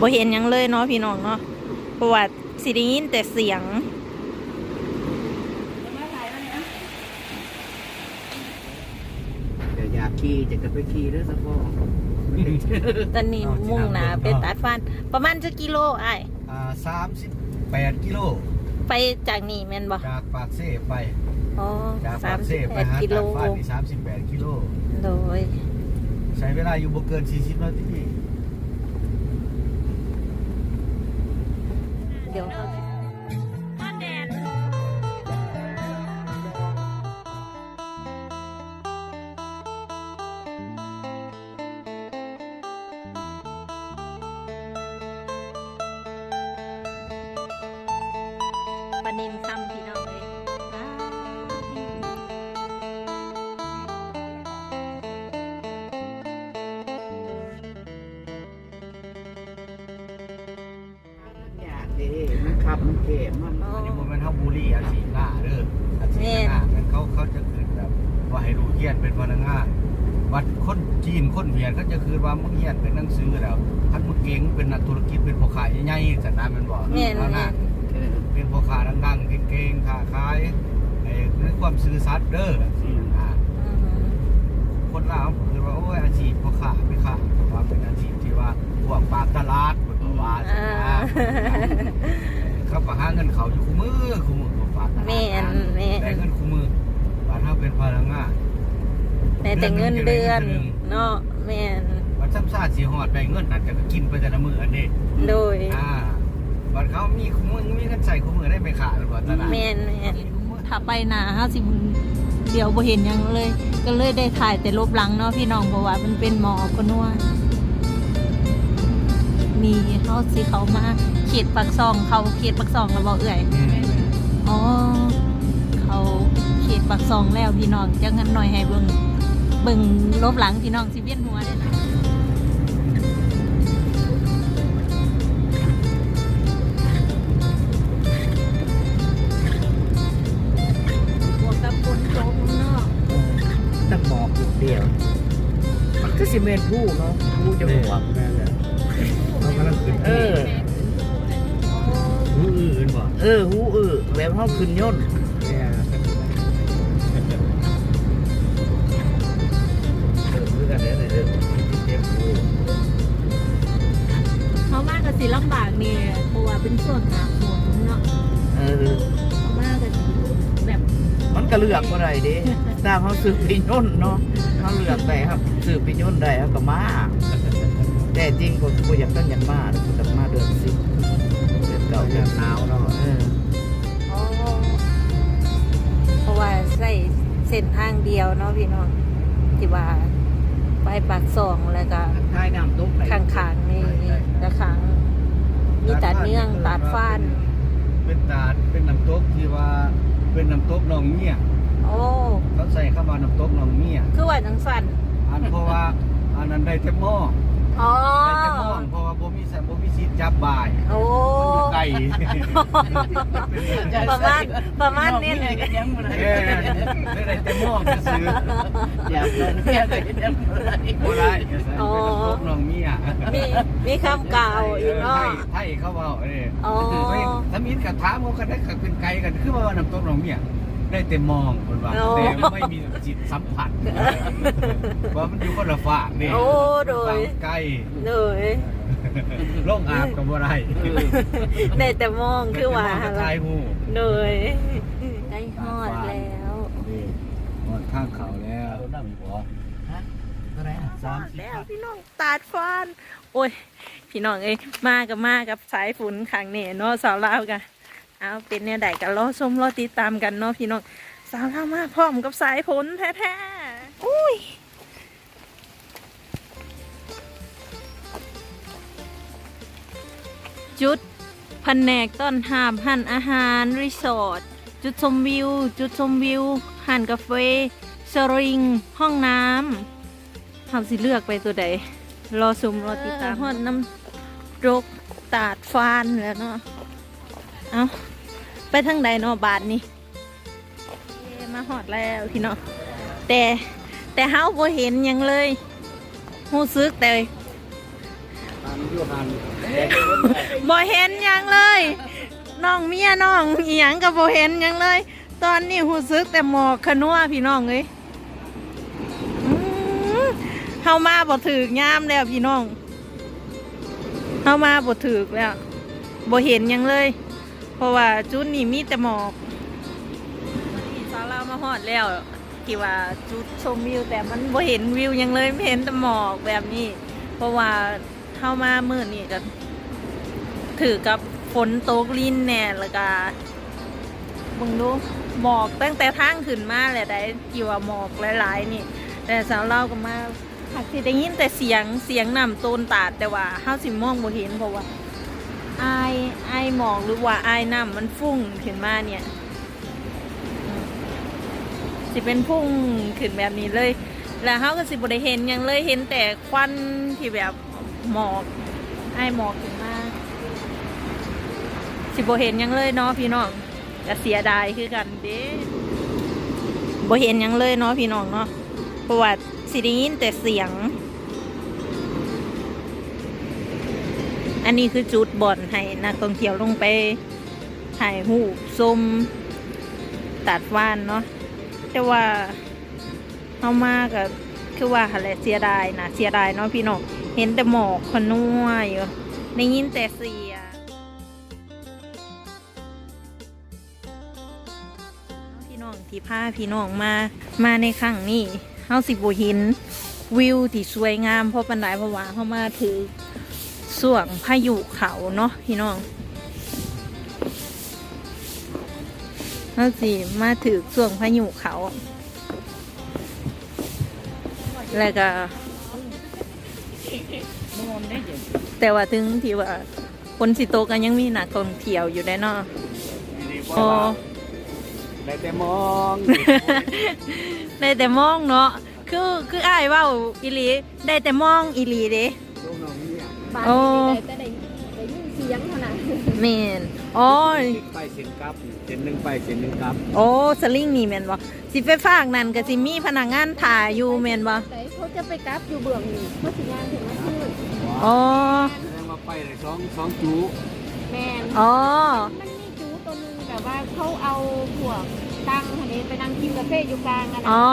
บ่เห็นหยังเลยเนาะพี่น้องเนาะเพราะว่าสิได้ยินแต่เสียงเดี๋ยวอยากขี่จะกลับไปขี่เด้อสักพ่อตอนนี้มุ่งหนาไปตัดฟัน ประมาณจะกิโลไอ้ายอ่าสามสิบแปดกิโล ไปจากนี่แม่นบ่จากปากเซ่ไป อ๋อจากสาปามกสิเซ่บไปแปดหากิโล ตากฟ้านี่สามสิบแปดกิโล โดย ใช้เวลาอยู่บ่เกินสี่สิบนาที เดี๋ยวปนินคำผิด เลยอยากเด้มันขับมันเข็มมันอันนี้บ่แมันเฮาบูลลี่อาชีพหน้าเด้ออาชีพหน้ามันเขาเขาจะคืนแบบว่าให้ดูเฮียนเป็นพนักงานวัดคนจีนคนเวียดเขาจะคืนว่ามึงเฮียนเป็นหนังสือแล้วท่านมึงเก่งเป็นนักธุรกิจเป็นพ่อขายใหญ่ๆจัดน้ำมันบ่แม่นแล้วแม่นะเออเป็นพ่อค้าดังๆเก่งๆค้าขายไอ้ในความซื่อสัตย์เด้อสินะอืมคนลาวคือว่าโอ้ยอาชีพพ่อค้าไม่ค้าแต่ว่าเป็นอาชีพที่ว่าพวกปากตลาดคน ก็ว่าสิอ่านะเขาก็หาเงินเขาอยู่คู่มือคู่มือของปากตลาดแม่นแม่น ได้เงินคู่มือบ้านเฮาเป็นพนักงาน แต่แต่เงินเดือนเนาะแม่นว่าซ้ำซาสิฮอดได้เงินนั่นก็กินไปแต่ละมื้ออันนี้โดยอ่าบ้านเขามีคู่มือมีเงินใส่คู่มือได้ไปขายหรือเปล่าตลาดแม่นแม่นถ้าไปหนาห้าสิบเดี๋ยวบ่เห็นหยังเลย ก็เลยได้ถ่ายแต่ลบหลังเนาะพี่น้องเพราะว่ามันเป็นหมอก็นัว มีเขาสิเขามาเขตปักซอง เขาเขตปักซองแล้วบอกเอื่อยอืมอ๋อเขาเขตปักซองแล้วพี่น้องจังงั้นหน่อยให้เบิ่งเบิ่งลบหลังพี่น้องสิเวียนหัวได้นะบวกกับคนจมเนาะตะหมอกอยู่เดียวมันก็สิเมนผู้เนาะผู้จะหัวแม่นแหละ เออหูเออแบบเฮาขึ้นย่นต์เขามากกับสิลำบากเนี่ยเพราะว่าเป็นส่วนหนาฝนเนาะเออเขามากกับแบบมันก็เลือกบ่ได้ด้ถ้าเฮาซื้อไปย่นเนาะเฮาเลือกได้ครับซื้อไปย่นได้เฮาก็มาแต่จริงก็บ่อยากตั้งอยากมาแล้วก็ต้องมาเดือนสิเดื อนเก่าเอาเดืจาอนกหนาวเนาะเออเพราะว่าใส่เส้นทางเดียวเนาะพี่น้องที่ว่าไปปากซองแล้วก็ท้ายน้ำตกไหนข้างๆนี่ตะขังมีตัดเนื่องตัดฟ้าน เป็นตาดเป็นน้ำตกที่ว่าเป็นน้ำตกหนองเมียโอ้เขาใส่เข้ามาน้ำตกหนองเมียคือว่าจังสันอันเพราะว่าอันนั้นได้แต่หม้อ อ๋อ ได้แต่หม้อเพราะว่าบ่มีสับ่มีสิทธิ์จับบ่ายโอ้ มันอยู่ไกลประมาณประมาณนี้เลย ยังบ่ได้เออได้ได้แต่หม้อซื้ออยากลงแค่ได้ยังบ่ได้บ่ได้เป็นน้ำตกหนองเมียมีมีคำกล่าวอีกเนาะ ไทยเขาเว้าเด้อ๋อถ้ามีกระถามเขาก็ได้ก็เป็นไกลกันคือว่าน้ำตกหนองเมีย ได้แต่มองคนว่าโอ้ แต่ไม่มีจิตสัมผัสว่ามันอยู่คนละฝากนี่โอ้โดย ฝั่งไกลเลยโลกอาบกับอะไรได้แต่มองคือว่าแต่มงกระทายหูเลยได้ฮอดแล้วนี่หมดข้างเขาแล้วนั่งหัวเท่าไหร่อะสามฮอดสิบแล้วพี่น้องตาดฟานโอ้ย พี่น้องเอ้ยมากับมากับสายฝนขังเนี่ยเนาะสาวลาวกัน เอาเป็นเนี่ยใดกันรอชมรอติดตามกันเนาะพี่น้องสาวลาวมาพร้อมกับสายฝนแท้ๆอุ้ยจุดแผนกต้อนหาบหันอาหารรีสอร์ทจุดชมวิว จุดชมวิวหันกาแฟสริง ห้องน้ำทำสิเลือกไปตัวใดรอซุมรอติดตามฮอดน้ำรกตาดฟานแล้วเนาะ เอา ไปทางใดเนาะบาทนี่มาหอดแล้วพี่เนาะแต่แต่เฮาบ่เห็นยังเลยหูซึกแต่บ่เห็นยังเลยน้องเมียน้องอีหยังก็บ่เห็นยังเลย ตอนนี้หูซึกแต่หมอกขนัวพี่น้องเอ้ยเฮามาบ่ถึกยามแล้วพี่น้องเฮามาบ่ถึกแล้วบ่เห็นยังเลย เพราะว่าจุดนี้มีแต่หมอกสาวเรามาฮอดแล้วที่ว่าจุดชมวิว แต่มันบ่เห็นวิวยังเลยไม่เห็นแต่หมอกแบบนี้ เพราะว่าเฮามามื้อนี้ก็ถือกับฝนตกลินแน่แล้วก็มึงดูหมอกตั้งแต่ทางขึ้นมาแหละได้กี่ว่าหมอกหลายๆนี่ แต่สาวเล่าก็มาหักสิได้ยินแต่เสียงเสียงนำโตนตาดแต่ว่าเฮาสิมองบ่เห็นเพราะว่า อายอายหมอกหรือว่าอายน้ำมันฟุ้งขึ้นมาเนี่ย สิเป็นพุ่งขึ้นแบบนี้เลย แล้วเฮาก็สิบได้เห็นยังเลยเห็นแต่ควันที่แบบหมอกอายหมอกขึ้นมาสิบเห็นยังเลยเนาะพี่น้องก็เสียดายคือกันเด้บ่เห็นยังเลยเนาะพี่น้องเนาะเพราะว่าสิได้ยินแต่เสียง อันนี้คือจุดบ่อนให้นักท่องเที่ยวลงไปถ่ายรูปชมตัดว่านเนาะแต่ว่าเอามาก็คือว่าอะไรเสียดายนะเสียดายเนาะพี่น้องเห็นแต่หมอกขนัวอยู่ได้ยินแต่เสียพี่น้องที่พาพี่น้องมามาในครั้งนี้เฮาสิบ่เห็นวิวที่สวยงามเพราะปันไดเพราะว่าเฮามาถือ ส่วงพายุเขาเนาะพี่น้องเฮาสิมาถือส่วงพายุเขา แล้วก็แต่ว่าถึงที่ว่าคนสิโตกกันยังมีนักท่องเที่ยวอยู่ได้เนาะอ๋อได้แต่มองได้แต่มองเนาะคือคืออ้ายเว่าอีหลี ได้แต่มองอีหลีเด้ลูกน้องเนี่ย บ้านโอ้ ที่ได้แต่ได้ได้ยินเสียงเท่านั้นแม่นอ๋อ ไปเส้นกลับเส้นหนึ่งไปเส้นหนึ่งกลับโอ้สลิงนี่แม่นบ่สิไปฝากนั่นก็สิมีพนักงานถ่ายอยู่แม่นบ่แต่เขาจะไปกลับอยู่เบื้องนี่เมื่อสิงานถึงมาขึ้นอ๋อ แสดงว่าไปเลยสองสองจูแมนอ๋อ มันมีจูตัวหนึงแบบว่าเขาเอาพวกตั้งอันนี้ไปนั่งกินกาแฟอยู่กลางกันนะอ๋อ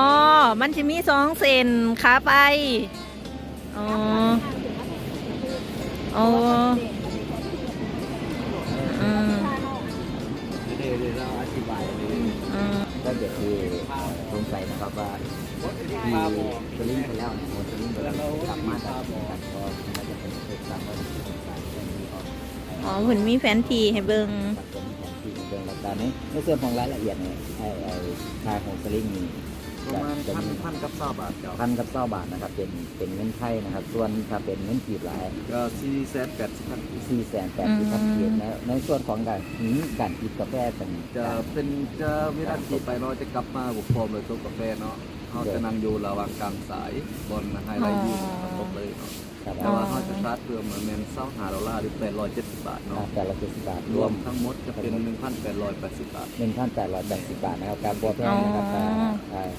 มันจะมีสองเซนขาไป อ๋ออ๋ออืม เดี๋ยวเดี๋ยวเราอธิบายเลยอืมก็เดี๋ยวคือสงสัยนะครับว่าที่สลิงไปแล้วเนี่ยสลิงไปแล้วกลับมาจากกันก็น่าจะเป็นเหตุการณ์ว่าสงสัยเรื่องนี้ออกอ๋อเพิ่นมีแฟนทีให้เบิ่งกับคนของที่เรื่องแล้วกันนี้ในส่วนของรายละเอียดเนี่ยไอ้ไอ้ค่าของสลิงนี่ ประมาณพันพันกับเก้าบาทเจ้าพันกับเก้าบาทนะครับ เป็นเป็นเงินไทยนะครับ ส่วนถ้าเป็นเงินกีบหลายก็สี่แสนแปดสิบพันสี่แสนแปดสิบพันเยนแล้วในส่วนของการหืมการกินกาแฟเป็นจะเป็นจะเวลาที่ไปเราจะกลับมาบุกพรมเลยตัวกาแฟเนาะเขาจะนั่งอยู่ระหว่างกลางสายบนไฮไลท์ยูตกเลยเนาะ ครับแต่ว่าเขาจะชาร์จเพิ่มมาเมนเศร้าหาดอลลาร์หรือแปดร้อยเจ็ดสิบบาทเนาะแต่ละเจ็ดสิบบาทรรววมมทั้งหมดจะเป็นหนึ่งพันแปดร้อยแปดสิบบาท หนึ่งพันแปดร้อยแปดสิบบาทนะครับการบวแพงนะครับอ๋ออ่าอ่า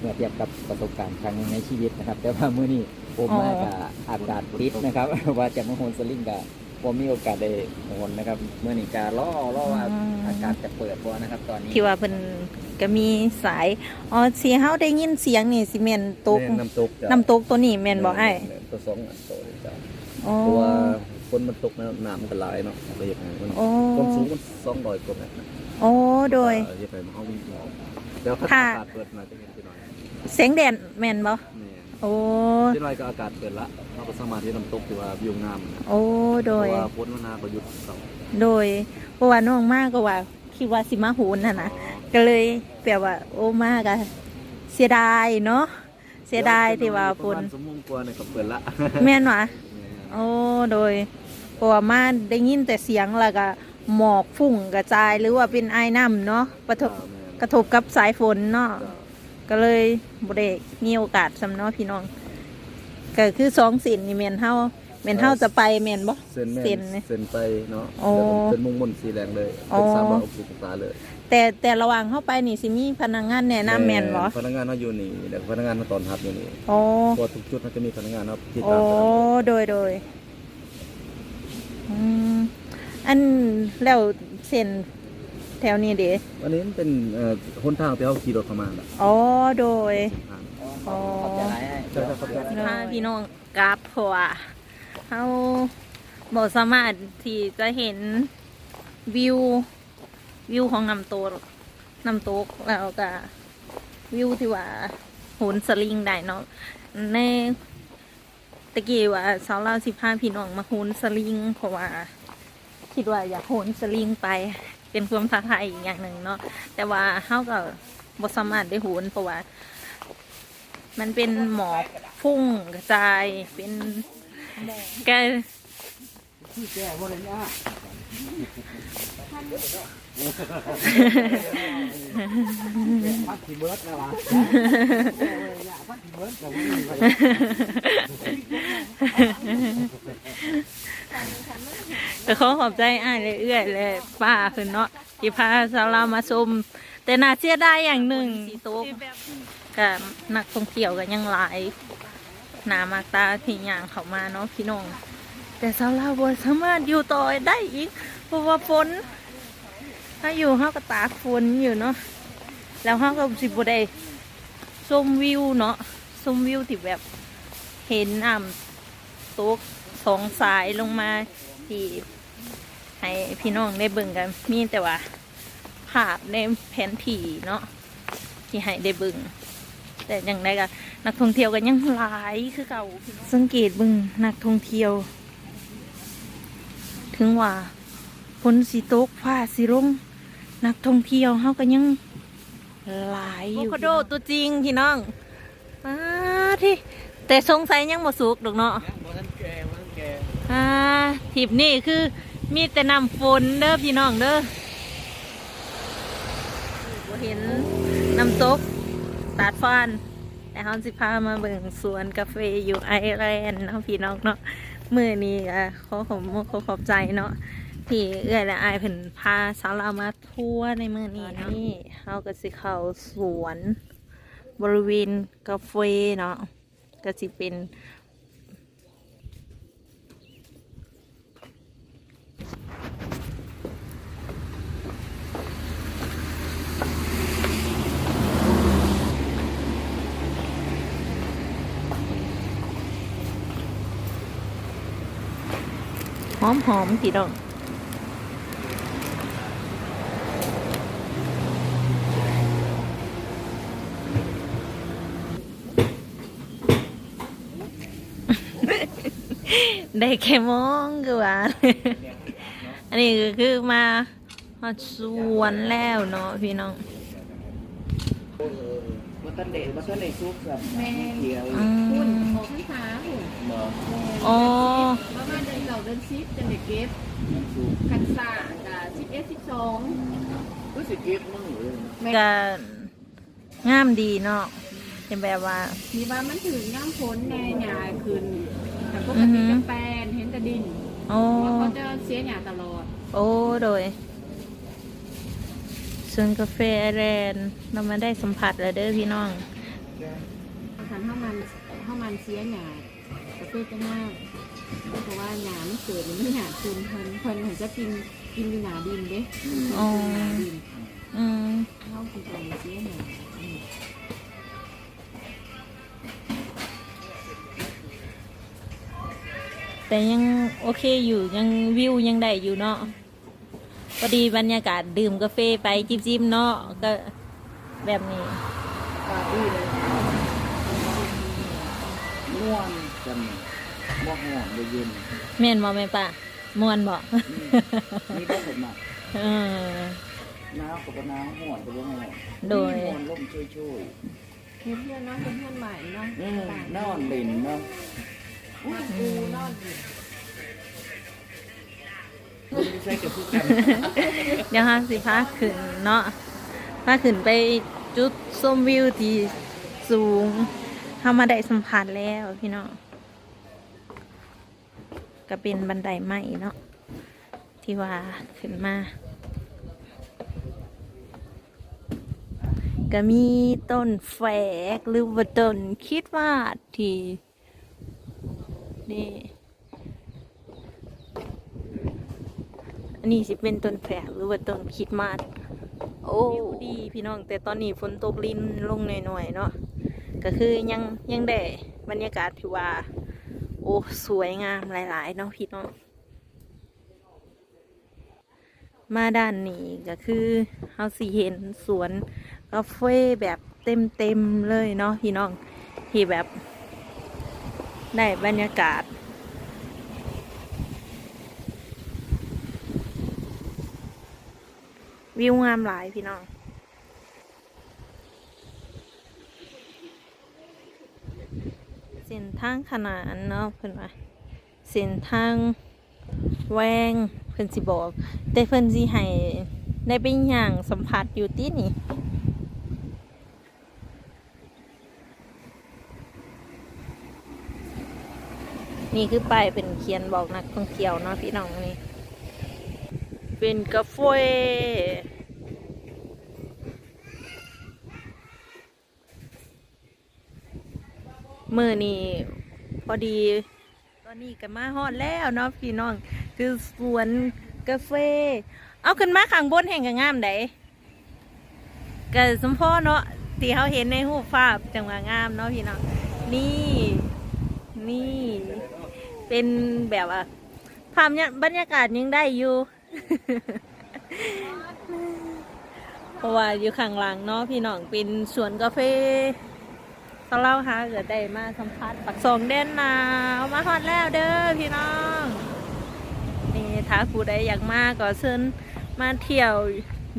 เมื่อเทียบกับประสบการณ์ครั้งหนึ่งในชีวิตนะครับ แต่ว่ามื้อนี้ผมมากับอากาศติดนะครับ ว่าจะมาโฮนสลิงกับผมมีโอกาสได้โฮนนะครับเมื่อนี้การล่อล่อว่าอากาศจะเปิดบ่นะครับ ตอนนี้ ที่ว่าเพิ่นก็มีสายอ๋อสิเฮาได้ยินเสียงนี่สิแม่นตกแม่น้ำตกจ้ะน้ำตกตัวนี้แม่นบ่อ้าย ตัวสองอันโตเลยจ้ะอ๋อ เพราะว่าคนมันตกน้ำน้ำมันก็ไหลายเนาะก็อย่างนั้นมันโอ้ความสูงมันสองร้อยกว่าเมตรนะโอ้โดย เออจะไปมันเขาวิ่งหมอกเดี๋ยวเขาค่ะ อากาศเปิดมาจะเห็นไปหน่อยเสียงแดดแม่นบ่นี่โอ้ที่หน่อยก็อากาศเปิดละเราก็สามารถที่น้ำตกที่ว่าวิวงามนะโอ้โดเพยราะว่าพ้นวนาประยุทธ์เสาโดยเพราะว่าน้องมากก็ว่าคิดว่าสิมาโหนน่ะนะก็เลยแบบว่า โอ้มากอะเสียดายเนาะเสียดายที่ว่าปปุ่ระนมาณสมงกว่าเนี่ยก็เปิดละแม่นวะโอ้โดยเพราะว่ามาได้ยินแต่เสียงแล้วก็หมอกฝุ่งกระจายหรือว่าเป็นไอ้น้ำเนาะกระทบกระทบกับสายฝนเนาะก็เลยบ่ได้มีโอกาสสำเนาะพี่น้องก็คือสองสินนี่แม่นเฮาแม่นเฮาจะไปแม่นบ่เส้นแม่เส้นนนี่เส้นไปเนาะโอ้เป็นมุ่งมนสีแดงเลยอ๋อเป็นสามร้อยหกสิบองศาเลย แต่แต่ระหว่างเข้าไปนี่สิมีพนักงานแนะนำแม่นบ่พนักงานเขาอยู่นี่เดี๋ยวพนักงานเขาตอนทับอยู่นี่โอ้เพราะทุกจุดเขาจะมีพนักงานเขาที่โอ้ตามไปโดยโดยอันแล้วเส้นแถวนี้เด้อันนี้มันเป็นเอ่อหนทางที่เขาขี่รถเข้ามาน่ะอ๋อโดยอ๋อขอบใจหลายให้ใช่ครับครับพาพี่น้องกราบเพราะว่าเขาบอกสามารถที่จะเห็นวิว วิวของน้ำตกน้ำตกแล้วก็วิวที่ว่าโหนสลิงได้เนาะในตะกี้ว่าสาวเราสิพาพี่น้องมาโหนสลิง เพราะว่า คิดว่าอยากโหนสลิงไปเป็นความท้าทายอีกอย่างหนึ่งเนาะแต่ว่าเขาก็บ่สามารถได้โหนเพราะว่า มันเป็นหมอกพุ่งกระจายเป็นแก พัดที่เบิร์ดนะวะแต่ขอขอบใจอ้ายเลยเอื้อยเลยป้าคือเนาะที่พาสาวเรามาชมแต่น่าเสียดายอย่างหนึ่งสีโต๊ะกับนักท่องเที่ยวกันยังหลายหนามากตาที่อย่างเขามาเนาะพี่น้อง แต่สาวเราวบ่สามารถอยู่ต่อได้อีก เพราะว่าฝนถ้าอยู่เฮาก็ตากฝนอยู่เนาะแล้วเฮาก็สิบ่ได้ชมวิวเนาะชมวิวที่แบบเห็นน้ำตกสองสายลงมาที่ให้พี่น้องได้เบิ่งกัน มีแต่ว่าภาพในแผนที่เนาะที่ให้ได้เบิ่งแต่อย่างไรก็นักท่องเที่ยวกันยังหลายคือเก่าสังเกตเบิ่งนักท่องเที่ยว ถึงว่าฝนสีตกฟ้าสีร่มนักท่องเที่ยวเขาก็ยังหลายอยู่โคโดตัวจริงพี่น้องอาที่แต่สงสัยยังบ่สุกดอกเนาะอ่าทิปนี่คือมีแต่น้ำฝนเด้อพี่น้องเด้อบ่เห็นน้ำตกตาดฟ้านแต่เขาสิพามาเบิ่งสวนกาแฟอยู่ไอร์แลนด์เนาะพี่น้องเนาะ มือนี้อะขอขอบขอขอบใจเนาะที่เอื้อยและอายเพิ่นพาสาวเราวมาทั่วในมือนี้เนาะนี่เฮาก็สิเข้าสวน บริเวณกาแฟเนาะก็สิเป็น หอมหอมๆพี่น้องได้แค่มองก็ว่า อันนี้ก็คือมามาสวนแล้วเนาะพี่น้องบัตันเดบัตันเดซุกกับเขียวอืหุ่นมออกพรรษาหุ่นอ๋อประมาณ เดือนเก่าเดือนซิปเดือนเด็กเก็บคันสากับสิบเอ็ดสิบสองก็สิเก็บมือเลยก็งามดีเนาะเป็นแบบว่า มีว่ามันถึงน้ำฝนในหยาคืนแต่ปกอือหืติอจะแปลนเห็นแต่ดินโอ้เพราะเขาจะเสียหยาตลอด โอ้โดยสวนกาแฟแรนด์เรามาได้สัมผัสแล้วเด้อพี่น้องคันเข้ามันเข้ามันเสียหยาประเภทจะมาก เพราะว่าหยามันเกิดมันไม่หยาคืนเพิ่นเพิ่นเห็นจะกินกินในหนาดินเด้อ๋อหนาดินอืมเข้ากินไปเสียหยาอืมแต่ยังโอเคอยู่ยังวิวยังได้อยู่เนาะพอดีบรรยากาศดื่มกาแฟไปจิบๆเนาะก็แบบนี้ปาร์ตี้เลยม่วนกัน บ่ห่วงบ่เย็นแม่นบ่แม่ป่ะมวนบ่นี่ได้ผมอะเออน้ำกับน้ำห่วนกับบ่ห่วงโดยม่วนล่มช่วยช่วยเพื่อนเพื่อนเนาะเพื่อนเพื่อนใหม่เนาะอืมนอนเล่นเนาะมาปูนอนดิไม่ใช่กับผู้กันเดี๋ยวฮะสิพาขึ้นเนาะพาขึ้นไปจุดชมวิวที่สูงทำมาได้สัมผัสแล้วพี่น้อง ก็เป็นบันไดไม้เนาะที่ว่าขึ้นมาก็มีต้นแฝกหรือว่าต้นคิดว่าที่นี่อันนี้สิเป็นต้นแฝกหรือว่าต้นคิดมาโอ้ดีพี่น้อง แต่ตอนนี้ฝนตกลินลงหน่อยๆเนาะก็คือยังยังได้บรรยากาศที่ว่า โอ้สวยงามหลายๆเนาะพี่น้องมาด้านนี้ก็คือเฮาสิเห็นสวนกาแฟแบบเต็มๆเลยเนาะพี่น้องที่แบบได้บรรยากาศ วิวงามหลายพี่น้อง เส้นทางขนานเนาะเพิ่นว่าเส้นทางแวงเพิ่นสิบอก แต่เพิ่นสิให้ได้เป็นอย่างสัมผัสอยู่ที่นี่นี่คือป้ายเป็นเขียนบอกนักท่องเที่ยวเนาะพี่น้องนี่ เป็นกาแฟ มือนี่พอดี ตอนนี้ก็มาฮอดแล้วเนาะพี่น้อง คือสวนกาแฟ เอาขึ้นมาข้างบนแห่งกงามไดก็สมพ่อเนาะที่เขาเห็นในรูปภาพจังหวะงามเนาะพี่น้อง นี่ นี่ เป็นแบบว่าภาพเนี่ยบรรยากาศยังได้อยู่เพราะว่าอยู่ข้างหลังเนาะพี่น้องเป็นสวนกาแฟ เขาเล่าหาเกิดได้มาสัมผัสปักสองเด่นนาวมาฮอดแล้วเด้อพี่น้อง นี่ถ้าผู้ใดอยากมาก็เชิญมาเที่ยว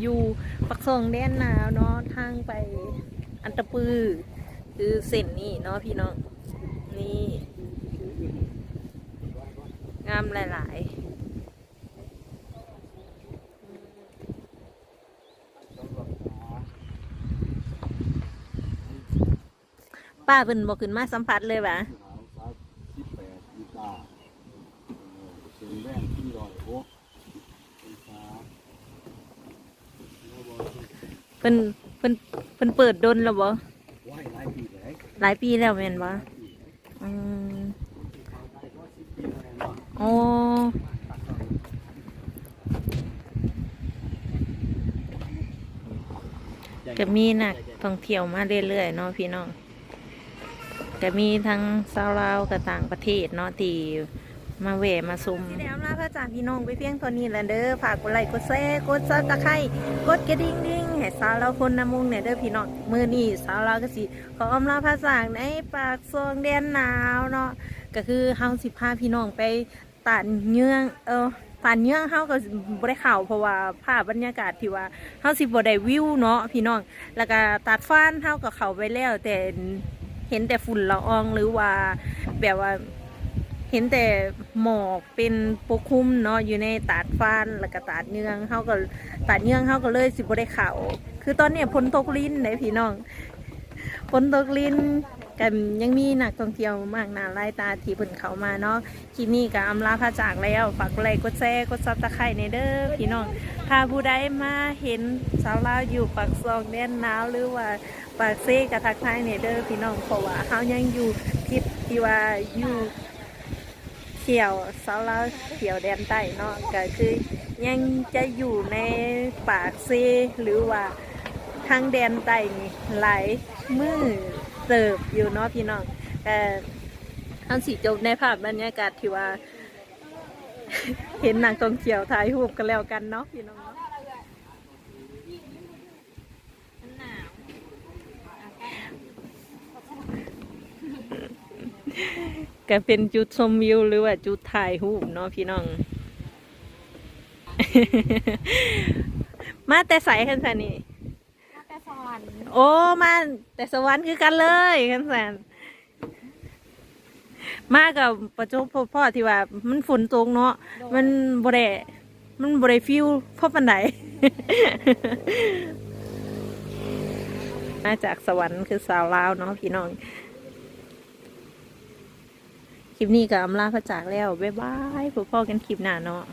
อยู่ปักสองเด่นนาวเนาะทางไปอันตะปือ คือเส้นนี่เนาะพี่น้อง นี่ งามหลาย ๆ ป้าเป็นบอกขึ้นมาสัมผัสเลยวะสิบแปดอีกาเสียงแรงที่ลอยโอ้เป็นฟ้าเป็นเป็นเป็นเปิดดนแล้วบ่ว่ายหลายปีเลยหลายปีแล้วแม่นบ่อืมโอ้ก็มีนักท่องเที่ยวมาเรื่อยๆเนาะพี่น้อง ก็มีทั้งชาวลาวกับต่างประเทศเนาะที่มาแวะมาซุมที่แนวลาพระจากพี่น้องไปเพียงตัวนี้แหละเด้อฝากกดไลค์กดแชร์กดซับสไครต์กดกระดิ่งดิ่งให้สาวเราคนน้ำมุงเนี่ยเด้อพี่น้องมือนี้สาวเราก็สิขออำลาพระจากในปากซองแดนหนาวเนาะก็คือเฮาสิพาพี่น้องไปตัดเยื่องเออตัดเยื่องเฮาก็บ่ได้ข่าวเพราะว่าภาพบรรยากาศที่ว่าเฮาสิบ่ได้วิวเนาะพี่น้องแล้วก็ตัดฟ้านเฮาก็เข้าไปแล้วแต่ เห็นแต่ฝุ่นละอองหรือว่าแบบว่าเห็นแต่หมอกเป็นปกคลุมเนาะอยู่ในตาดฟ้านแล้วก็ตาดเนืองเขาก็ตาดเนืองเขาก็เลยสิบ่ได้เข่าคือตอนเนี้ยฝนตกลิ้นเด้พี่น้องพ้นตกลิ้น กันยังมีนักท่องเที่ยวมากหนาหลายตาที่เพิ่นเขามาเนาะคลิปนี้ก็อำลาพระจากแล้วฝากกดไลค์กดแชร์กดซับสไครต์ในเด้อพี่น้องถ้าผู้ใดมาเห็นสาวลาวอยู่ปากซองแน่นหนาวหรือว่าปากเซกะทักทายในเด้อพี่น้องเพราะว่าเฮายังอยู่ทริปที่ว่าอยู่เที่ยวสาวลาวเที่ยวแดนใต้เนาะก็คือยังจะอยู่ในปากเซหรือว่าทางแดนใต้นี่หลายมือ เติบอยู่เนาะพี่น้องแต่ทั้งสีจบในภาพบรรยากาศที่ว่า เห็นนางตองเที่ยวถ่ายรูปกันแล้วกันเนาะพี่น้องเนาะก็เป็นจุดชมวิวหรือว่าจุดถ่ายรูปเนาะพี่น้อง มาแต่ใสกันสันนี่แต่สว รรค์โอ้มาแต่สวรรค์คือกันเลยกันสันมากับประจบพ่อพ่อที่ว่า มันฝนตกเนาะมันบริมันบริฟิวพ่อปันไดมาจากสวรรค์คือสาวลาวเนาะพี่น้อง คลิปนี้ก็อำลาพระจากแล้ว บ๊ายบายพบพ่อกันคลิปหน้าเนาะ